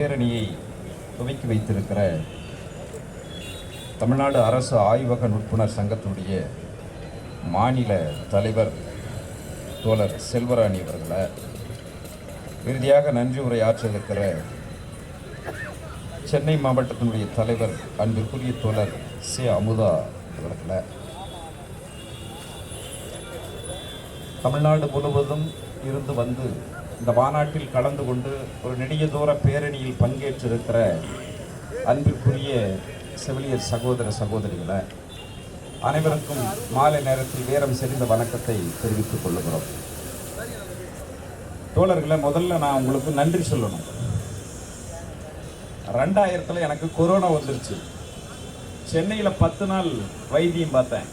பேரணியை துவக்கி வைத்திருக்கிற தமிழ்நாடு அரசு ஆய்வக நுட்புணர் சங்கத்தினுடைய மாநில தலைவர் தோழர் செல்வராணி அவர்களை இறுதியாக நன்றி உரை ஆற்றிருக்கிற சென்னை மாவட்டத்தினுடைய தலைவர் அன்பிற்குரிய தோழர் சே. அமுதா அவர்களை தமிழ்நாடு முழுவதும் இருந்து வந்து இந்த மாநாட்டில் கலந்து கொண்டு ஒரு நெடிய தூர பேரணியில் பங்கேற்றிருக்கிற அன்பிற்குரிய செவிலியர் சகோதர சகோதரிகளை அனைவருக்கும் மாலை நேரத்தில் நேரம் செறிந்த வணக்கத்தை தெரிவித்துக் கொள்ளுகிறோம். தோழர்களை முதல்ல நான் உங்களுக்கு நன்றி சொல்லணும். ரெண்டாயிரத்தில் எனக்கு கொரோனா வந்துருச்சு. சென்னையில் பத்து நாள் வைத்தியம் பார்த்தேன்.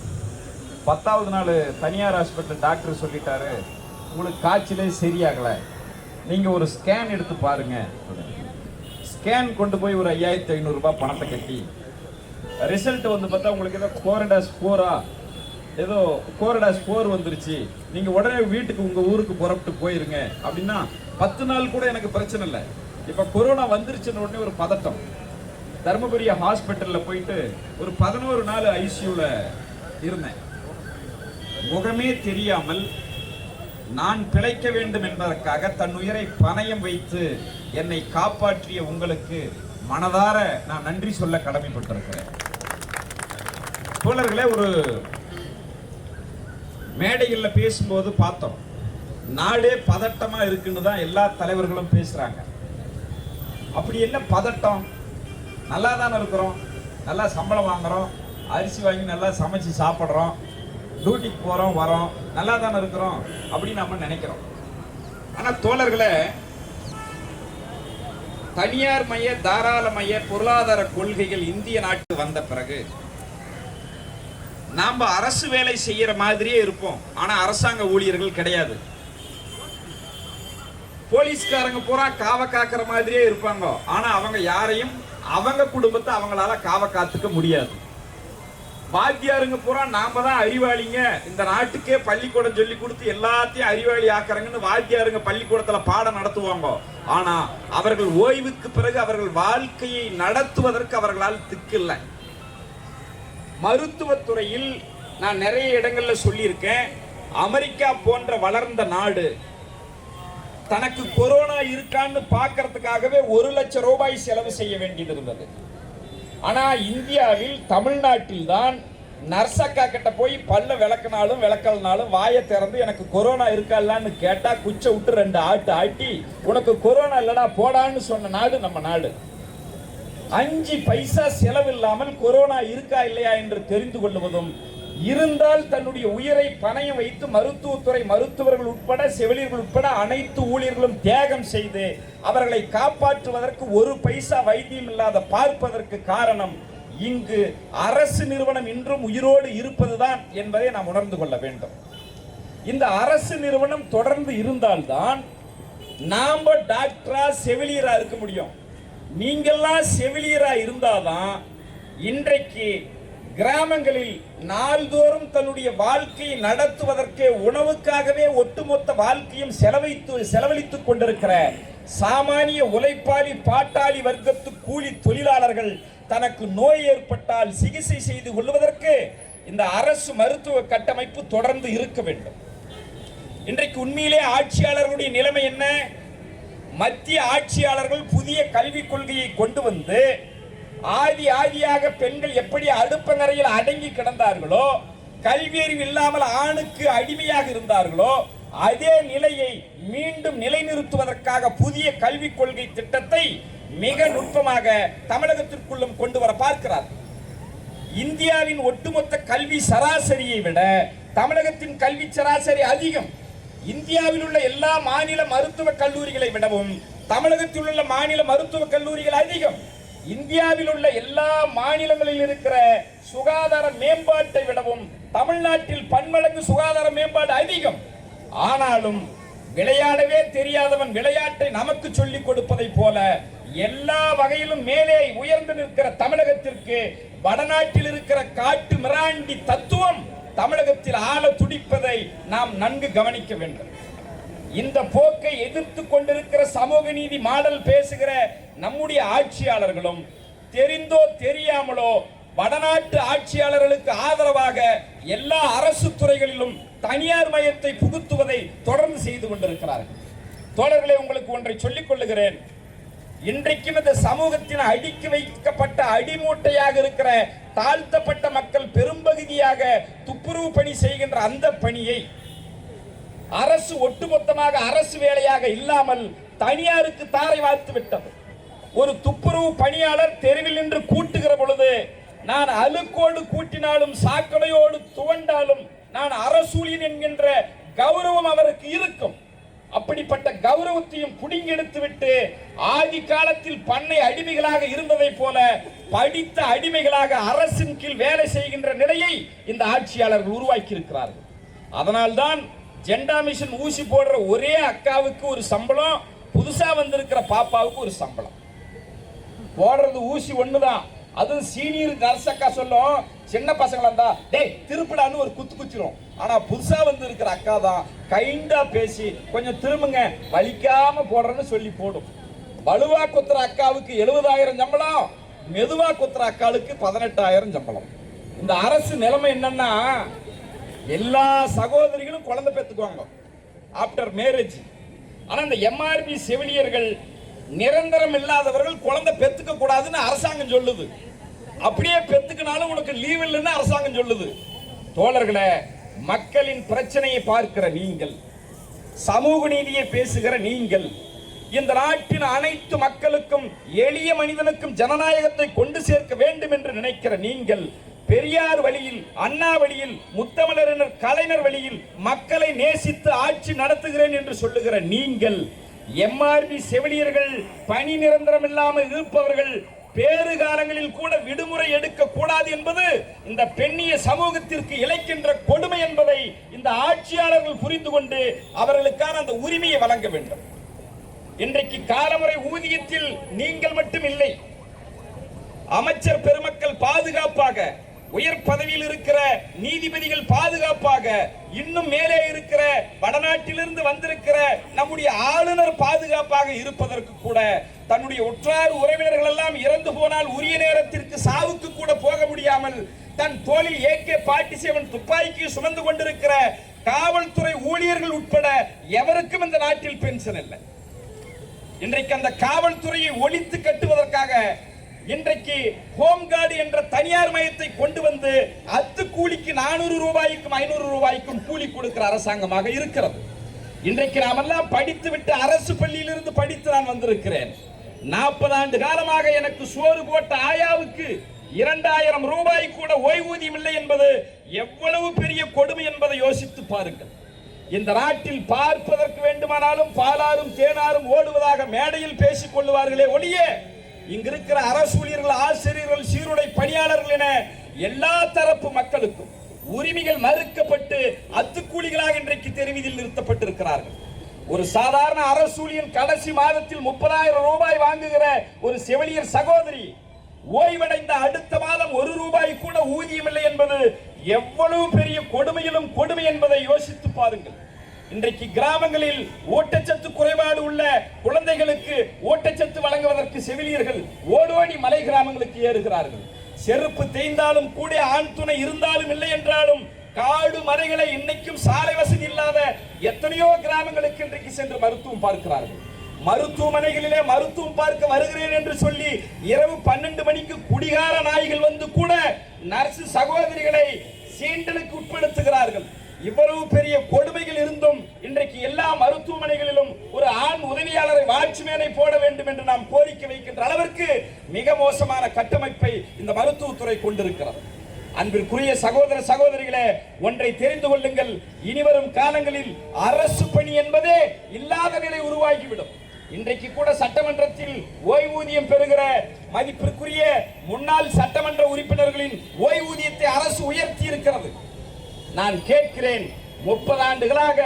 பத்தாவது நாள் தனியார் ஹாஸ்பிட்டல் டாக்டர் சொல்லிட்டாரு உங்களுக்கு காய்ச்சலே சரியாகலை. நீங்கள் ஒரு ஸ்கேன் எடுத்து பாருங்க. ஸ்கேன் கொண்டு போய் ஒரு ஐயாயிரத்தி ஐநூறுரூபா பணத்தை கட்டி ரிசல்ட் வந்து பார்த்தா உங்களுக்கு ஏதோ கோரடாஸ் ஃபோரா ஏதோ கோரடாஸ் ஃபோர் வந்துருச்சு. நீங்கள் உடனே வீட்டுக்கு உங்கள் ஊருக்கு புறப்பட்டு போயிருங்க. அப்படின்னா பத்து நாள் கூட எனக்கு பிரச்சனை இல்லை. இப்போ கொரோனா வந்துருச்சுன்னு உடனே ஒரு பதட்டம். தருமபுரி ஹாஸ்பிட்டலில் போயிட்டு ஒரு பதினோரு நாள் ஐசியூவில் இருந்தேன். முகமே தெரியாமல் நான் பிழைக்க வேண்டும் என்பதற்காக தன் உயிரை பணயம் வைத்து என்னை காப்பாற்றிய உங்களுக்கு மனதார நான் நன்றி சொல்ல கடமைப்பட்டிருக்கிறேன். தோழர்களே ஒரு மேடைகளில் பேசும்போது பார்த்தோம். நாடே பதட்டமாக இருக்குன்னு தான் எல்லா தலைவர்களும் பேசுகிறாங்க அப்படி என்ன பதட்டம்? நல்லா தானே இருக்கிறோம். நல்லா சம்பளம் வாங்குறோம். அரிசி வாங்கி நல்லா சமைச்சு சாப்பிட்றோம். டியூட்டிக்கு போகிறோம் வரோம். நல்லா தானே இருக்கிறோம் அப்படின்னு நம்ம நினைக்கிறோம். ஆனால் தோழர்களை தனியார் மைய தாராளமய பொருளாதார கொள்கைகள் இந்திய நாட்டுக்கு வந்த பிறகு நாம் அரசு வேலை செய்யற மாதிரியே இருப்போம். ஆனா அரசாங்க ஊழியர்கள் கிடையாது. போலீஸ்காரங்க பூரா காவ காக்கிற மாதிரியே இருப்பாங்க. ஆனா அவங்க யாரையும் அவங்க குடும்பத்தை அவங்களால காவ காத்துக்க முடியாது. வாத்தியாருங்க பூரா நாம தான் அறிவாளிங்க. இந்த நாட்டுக்கே பள்ளிக்கூடம் சொல்லி கொடுத்து எல்லாத்தையும் அறிவாளி ஆக்குறாங்கன்னு வாத்தியாருங்க பள்ளிக்கூடத்துல பாடம் நடத்துவாங்க. ஆனா அவர்கள் ஓய்வுக்கு பிறகு அவர்கள் வாழ்க்கையை நடத்துவதற்கு அவர்களால் திக்கில்லை. மருத்துவத்துறையில் நான் நிறைய இடங்கள்ல சொல்லியிருக்கேன். அமெரிக்கா போன்ற வளர்ந்த நாடு. தனக்கு கொரோனா இருக்கான்னு பார்க்கறதுக்காகவே ஒரு லட்சம் ரூபாய் செலவு செய்ய வேண்டியது இருந்தது ஆனால் இந்தியாவில் தமிழ்நாட்டில் தான் நர்சக்கா கிட்ட போய் பல்ல விளக்குனாலும் விளக்கலனாலும் வாயை திறந்து எனக்கு கொரோனா இருக்கா இல்லைன்னு கேட்டா குச்சை விட்டு ரெண்டு ஆட்டு ஆட்டி உனக்கு கொரோனா இல்லடா போடான்னு சொன்ன நாடு நம்ம நாடு. அஞ்சு பைசா செலவில்லாமல் கொரோனா இருக்கா இல்லையா என்று தெரிந்து கொள்வதும் இருந்தால் தன்னுடைய உயிரை பணையம் வைத்து மருத்துவத்துறை மருத்துவர்கள் உட்பட செவிலியர்கள் உட்பட அனைத்து ஊழியர்களும் தியாகம் செய்து அவர்களை காப்பாற்றுவதற்கு ஒரு பைசா வைத்தியம் இல்லாத பார்ப்பதற்கு காரணம் இங்கு அரசு நிறுவனம் இன்றும் உயிரோடு இருப்பதுதான் என்பதை நாம் உணர்ந்து கொள்ள வேண்டும். இந்த அரசு நிறுவனம் தொடர்ந்து இருந்தால்தான் நாம டாக்டரா செவிலியரா இருக்க முடியும். நீங்கள்லாம் செவிலியரா இருந்தாதான் இன்றைக்கு கிராமங்களில் நாள்தோறும் தன்னுடைய வாழ்க்கையை நடத்துவதற்கே உணவுக்காகவே ஒட்டுமொத்த வாழ்க்கையும் செலவைத்து செலவழித்துக் கொண்டிருக்கிற சாமானிய உழைப்பாளி பாட்டாளி வர்க்கத்து கூலி தொழிலாளர்கள் தனக்கு நோய் ஏற்பட்டால் சிகிச்சை செய்து கொள்வதற்கு இந்த அரசு மருத்துவ கட்டமைப்பு தொடர்ந்து இருக்க வேண்டும். இன்றைக்கு உண்மையிலே ஆட்சியாளர்களுடைய நிலைமை என்ன? மத்திய ஆட்சியாளர்கள் புதிய கல்விக் கொள்கையை கொண்டு வந்து ஆதி ஆதியாக பெண்கள் எப்படி அடுப்பங்கரையில் அடங்கி கிடந்தார்களோ கல்வியறிவு இல்லாமல் ஆணுக்கு அடிமையாக இருந்தார்களோ அதே நிலையை மீண்டும் நிலைநிறுத்துவதற்காக புதிய கல்விக் கொள்கை திட்டத்தை மிக நுட்பமாக தமிழகத்திற்குள்ளும் கொண்டு வர பார்க்கிறார். இந்தியாவின் ஒட்டுமொத்த கல்வி சராசரியை விட தமிழகத்தின் கல்வி சராசரி அதிகம். இந்தியாவில் உள்ள எல்லா மாநில மருத்துவக் கல்லூரிகளை விடவும் தமிழகத்தில் உள்ள மாநில மருத்துவக் கல்லூரிகள் அதிகம். இந்தியாவில் உள்ள எல்லா மாநிலங்களில் இருக்கிற சுகாதார மேம்பாட்டை விடவும் தமிழ்நாட்டில் பன்மடங்கு சுகாதார மேம்பாடு அதிகம். ஆனாலும் விளையாடவே தெரியாதவன் விளையாட்டை நமக்கு சொல்லிக் கொடுப்பதை போல எல்லா வகையிலும் மேலே உயர்ந்து நிற்கிற தமிழகத்திற்கு வடநாட்டில் இருக்கிற காட்டு மிராண்டி தத்துவம் தமிழகத்தில் ஆள துடிப்பதை நாம் நன்கு கவனிக்க வேண்டும். இந்த போக்கை எதிர்த்து கொண்டிருக்கிற சமூக நீதி மாடல் பேசுகிற நம்முடைய ஆட்சியாளர்களும் தெரிந்தோ தெரியாமலோ வடநாட்டு ஆட்சியாளர்களுக்கு ஆதரவாக எல்லா அரசு துறைகளிலும் தனியார் மயத்தை புகுத்துவதை தொடர்ந்து செய்து கொண்டிருக்கிறார்கள். தோழர்களே உங்களுக்கு ஒன்றை சொல்லிக் கொள்ளுகிறேன். இன்றைக்கும் இந்த சமூகத்தின் அடுக்கி வைக்கப்பட்ட அடிமூட்டையாக இருக்கிற தாழ்த்தப்பட்ட மக்கள் பெரும்பகுதியாக துப்புரவு பணி செய்கின்ற அந்த பணியை அரசு ஒட்டுமொத்தமாக அரசு வேலையாக இல்லாமல் தனியாருக்கு தாரை வார்த்து விட்டது. ஒரு துப்புரவு பணியாளர் தெருவில் நின்று கூட்டுகிற பொழுது நான் அலுக்கோடு கூட்டினாலும் சாக்கடையோடு துவண்டாலும் நான் அரசூழியன் என்கின்ற கௌரவம் அவருக்கு இருக்கும். அப்படிப்பட்ட கௌரவத்தையும் புடுங்கி விட்டு ஆதி காலத்தில் பண்ணை அடிமைகளாக இருந்ததைப் போல படித்த அடிமைகளாக அரசின் கீழ் வேலை செய்கின்ற நிலையை இந்த ஆட்சியாளர்கள் உருவாக்கி இருக்கிறார்கள் அதனால்தான் ஜெண்டா மிஷன் ஊசி போடுற ஒரே அக்காவுக்கு ஒரு சம்பளம் புதுசா வந்திருக்கிற பாப்பாவுக்கு ஒரு சம்பளம். போடுறது ஊசி ஒண்ணுதான். அதுவும் சீனியர் அரசக்கா சொல்லும். சின்ன பசங்களா இருந்தா டேய் திருப்பிடான்னு ஒரு குத்து குச்சிரும் ஆனா புதுசா வந்து இருக்கிற அக்கா தான் கைண்டா பேசி கொஞ்சம் திரும்புங்க. வலிக்காம போடுறேன்னு சொல்லி போடும். வலுவா குத்துற அக்காவுக்கு எழுபதாயிரம் சம்பளம். மெதுவா குத்துற அக்காளுக்கு பதினெட்டாயிரம் சம்பளம். இந்த அரசு நிலைமை என்னன்னா எல்லா சகோதரிகளும் குழந்தை பெற்றுக்குவாங்க. ஆஃப்டர் மேரேஜ் ஆனா இந்த எம்ஆர்பி செவிலியர்கள் நிரந்தரம் இல்லாதவர்கள் குழந்தை பெத்துக்க கூடாதுன்னு அரசாங்கம் சொல்லுது. அப்படியே பெத்துக்கினாலும் உனக்கு லீவ் இல்லைன்னு அரசாங்கம் சொல்லுது. தோழர்களே மக்களின் பிரச்சனையை பார்க்கிற நீங்கள் சமூக நீதியை பேசுகிற நீங்கள் இந்த நாட்டின் அனைத்து மக்களுக்கும் எளிய மனிதனுக்கும் ஜனநாயகத்தை கொண்டு சேர்க்க வேண்டும் என்று நினைக்கிற நீங்கள் பெரியார் வழியில் அண்ணா வழியில் முத்தமிழரினர் கலைஞர் வழியில் மக்களை நேசித்து ஆட்சி நடத்துகிறேன் என்று சொல்லுகிற நீங்கள் எம்ஆர்பி செவிலியர்கள் பணி நிரந்தரம் இல்லாமல் இருப்பவர்கள் பேறு காலங்களில் கூட விடுமுறை எடுக்க கூடாது என்பது இந்த பெண்ணிய சமூகத்திற்கு இழைக்கின்ற கொடுமை என்பதை இந்த ஆட்சியாளர்கள் புரிந்து கொண்டு அவர்களுக்கான அந்த உரிமையை வழங்க வேண்டும். இன்றைக்கு காலமுறை ஊதியத்தில் நீங்கள் மட்டும் இல்லை. அமைச்சர் பெருமக்கள் பாதுகாப்பாக உயர் பதவியில் இருக்கிற நீதிபதிகள் பாதுகாப்பாக இன்னும் மேலே இருக்கிற வடநாட்டிலிருந்து வந்திருக்கிற நம்முடைய ஆளுநர் பாதுகாப்பாக இருப்பதற்கு கூட தன்னுடைய உற்றார் உறவினர்கள் எல்லாம் இறந்து போனால் உரிய நேரத்திற்கு சாவுக்கு கூட போக முடியாமல் தன் தோளில் ஏகே பாட்டி சேவன் துப்பாக்கி சுமந்து கொண்டிருக்கிற காவல்துறை ஊழியர்கள் உட்பட எவருக்கும் இந்த நாட்டில் பென்ஷன் இல்லை. இன்றைக்கு அந்த காவல்துறையை ஒழித்து கட்டுவதற்காக இன்றைக்கு ஹோம் கார்டு என்ற தனியார் மையத்தை கொண்டு வந்து அத்து கூலிக்கு நானூறு ரூபாய்க்கும் ஐநூறு ரூபாய்க்கும் கூலி கொடுக்கிற அரசாங்கமாக இருக்கிறது. இன்றைக்கு நாமெல்லாம் படித்து விட்டு அரசு பள்ளியிலிருந்து படித்து நான் வந்திருக்கிறேன். நாற்பது ஆண்டு காலமாக எனக்கு சோறு போட்ட ஆயாவுக்கு இரண்டாயிரம் ரூபாய் கூட ஓய்வூதியம் இல்லை என்பது எவ்வளவு பெரிய கொடுமை என்பதை யோசித்து பாருங்கள். இந்த நாட்டில் பார்ப்பதற்கு வேண்டுமானாலும் பாலாரும் தேனாரும் ஓடுவதாக மேடையில் பேசிக் கொள்ளுவார்களே ஒழிய இங்க இருக்கிற அரசு ஊழியர்கள் ஆசிரியர்கள் சீருடை பணியாளர்கள் என எல்லா தரப்பு மக்களுக்கும் உரிமைகள் மறுக்கப்பட்டு அத்துக்கூலிகளாக இன்றைக்கு தெருவீதியில் நிறுத்தப்பட்டிருக்கிறார்கள். ஒரு சாதாரண அரசூழியன் கடைசி மாதத்தில் முப்பதாயிரம் ரூபாய் வாங்குகிற ஒரு செவிலியர் சகோதரி ஓய்வடைந்த அடுத்த மாதம் ஒரு ரூபாய் கூட ஊதியம் இல்லை என்பது எவ்வளவு பெரிய கொடுமையிலும் கொடுமை என்பதை யோசித்து பாருங்கள். இன்றைக்கு கிராமங்களில் ஊட்டச்சத்து குறைபாடு உள்ள குழந்தைகளுக்கு ஊட்டச்சத்து வழங்குவதற்கு செவிலியர்கள் ஓடோடி மலை கிராமங்களுக்கு ஏறுகிறார்கள். செருப்பு தேய்ந்தாலும் கூட ஆண் துணை இருந்தாலும் இல்லை என்றாலும் காடு மலைகளை இன்னைக்கும் சாலை வசதி இல்லாத எத்தனையோ கிராமங்களுக்கு இன்றைக்கு சென்று மருத்துவம் பார்க்கிறார்கள். மருத்துவமனைகளிலே மருத்துவம் பார்க்க வருகிறேன் என்று சொல்லி இரவு பன்னெண்டு மணிக்கு குடிகார நாய்கள் வந்து கூட நர்சு சகோதரிகளை சீண்டலுக்கு உட்படுத்துகிறார்கள். இவ்வளவு பெரிய கொடுமைகள் இருந்தும் இன்றைக்கு எல்லா மருத்துவமனைகளிலும் ஒரு ஆண் உதவியாளரை வாட்ச்மேனை போட வேண்டும் என்று நாம் கோரிக்கை வைக்கின்ற அளவிற்கு மிக மோசமான கட்டமைப்பை இந்த மருத்துவத்துறை கொண்டிருக்கிறது. அன்பிற்குரிய சகோதர சகோதரிகளே ஒன்றை தெரிந்து கொள்ளுங்கள். இனிவரும் காலங்களில் அரசு பணி என்பதே இல்லாத நிலை உருவாகிவிடும். இன்றைக்கு கூட சட்டமன்றத்தில் ஓய்வூதியம் பெறுகிற மதிப்பிற்குரிய முன்னாள் சட்டமன்ற உறுப்பினர்களின் ஓய்வூதியத்தை அரசு உயர்த்தி இருக்கிறது. நான் கேட்கிறேன் முப்பது ஆண்டுகளாக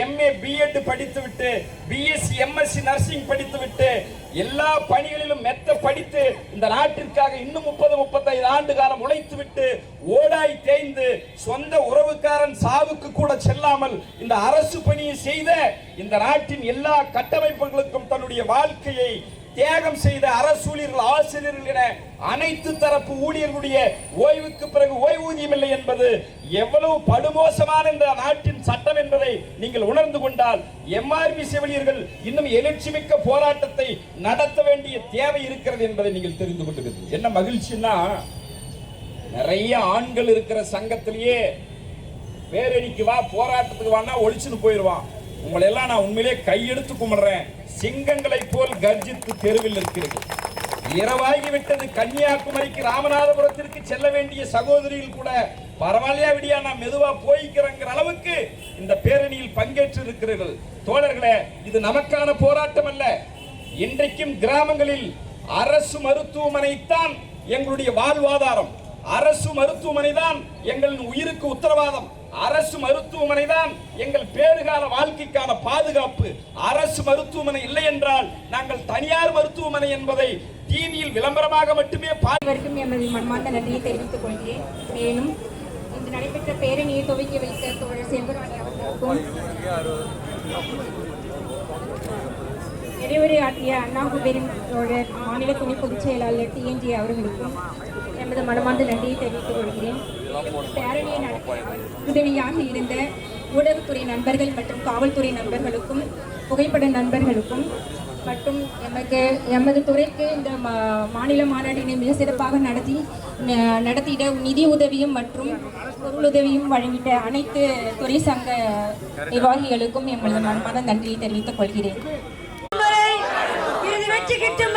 எம்ஏ பிஎட் படித்துவிட்டு பிஎஸ்சி எம்எஸ்சி நர்சிங் படித்துவிட்டு எல்லா பணிகளிலும் மெத்த படித்து இந்த நாட்டிற்காக இன்னும் முப்பது முப்பத்தைந்து ஆண்டு காலம் உழைத்து விட்டு ஓடாய் தேய்ந்து சொந்த உறவுக்காரன் சாவுக்கு கூட செல்லாமல் இந்த அரசு பணியை செய்த இந்த நாட்டின் எல்லா கட்டமைப்புகளுக்கும் தன்னுடைய வாழ்க்கையை தியாகம் செய்த அரசூழியர்கள் ஆசிரியர்கள் என அனைத்து தரப்பு ஊழியர்களுடைய ஓய்வுக்கு பிறகு ஓய்வூதியம் இல்லை என்பது எவ்வளவு படுமோசமான இந்த நாட்டின் சட்டம் என்பதை நீங்கள் உணர்ந்து கொண்டால் எம்ஆர்பி செவிலியர்கள் இன்னும் எழுச்சிமிக்க போராட்டத்தை நடத்த வேண்டிய தேவை இருக்கிறது என்பதை நீங்கள் தெரிந்து கொண்டிருக்கிறது என்ன மகிழ்ச்சின்னா நிறைய ஆண்கள் இருக்கிற சங்கத்திலேயே பேரணிக்கு வா போராட்டத்துக்கு வானா ஒழிச்சுன்னு போயிடுவான் உங்களை எல்லாம் நான் உண்மையிலே கையெடுத்து கும்பிடுறேன். சிங்கங்களை போல் கர்ஜித்து தெருவில் இருக்கிறது இரவாகிவிட்டது கன்னியாகுமரிக்கு ராமநாதபுரத்திற்கு செல்ல வேண்டிய சகோதரிகள் கூட பரவாயில்லையா விடியா நான் மெதுவா போய்க்கிறேங்கிற அளவுக்கு இந்த பேரணியில் பங்கேற்று இருக்கிறீர்கள் தோழர்களே இது நமக்கான போராட்டம் அல்ல இன்றைக்கும் கிராமங்களில் அரசு மருத்துவமனை தான் எங்களுடைய வாழ்வாதாரம். அரசு மருத்துவமனை தான் எங்களின் உயிருக்கு உத்தரவாதம். அரசு மருத்துவமனை தான் எங்கள் பேறுகால வாழ்க்கைக்கான பாதுகாப்பு. அரசு மருத்துவமனை இல்லை என்றால் நாங்கள் தனியார் மருத்துவமனை என்பதை டிவியில் விளம்பரமாக மட்டுமே பா அனைவருக்கும் எமது மனமார்ந்த நன்றியை தெரிவித்துக் கொள்கிறேன். மேலும் இன்று நடைபெற்ற பேரணியை துவக்கி வைத்த தோழர் செல்வராணி அவர்களுக்கும் நிறைவுரை அண்ணா அண்ணாகுபேரின் தோழர் மாநில துணை பொதுச் செயலாளர் டிஎன்ஜி அவர்களுக்கும் எமது மனமார்ந்த நன்றியை தெரிவித்துக் கொள்கிறேன். பேரணியை நடத்த உதவியாக இருந்த ஊடகத்துறை நண்பர்கள் மற்றும் காவல்துறை நண்பர்களுக்கும் புகைப்பட நண்பர்களுக்கும் மற்றும் எமக்கு எமது துறைக்கு இந்த மா- மாநில மாநாட்டினை மிக சிறப்பாக நடத்தி நடத்திட நிதி உதவியும் மற்றும் பொருளுதவியும் வழங்கிட்ட அனைத்து துறை சங்க நிர்வாகிகளுக்கும் எமது மனமான நன்றியை தெரிவித்துக் கொள்கிறேன். കിട്ടും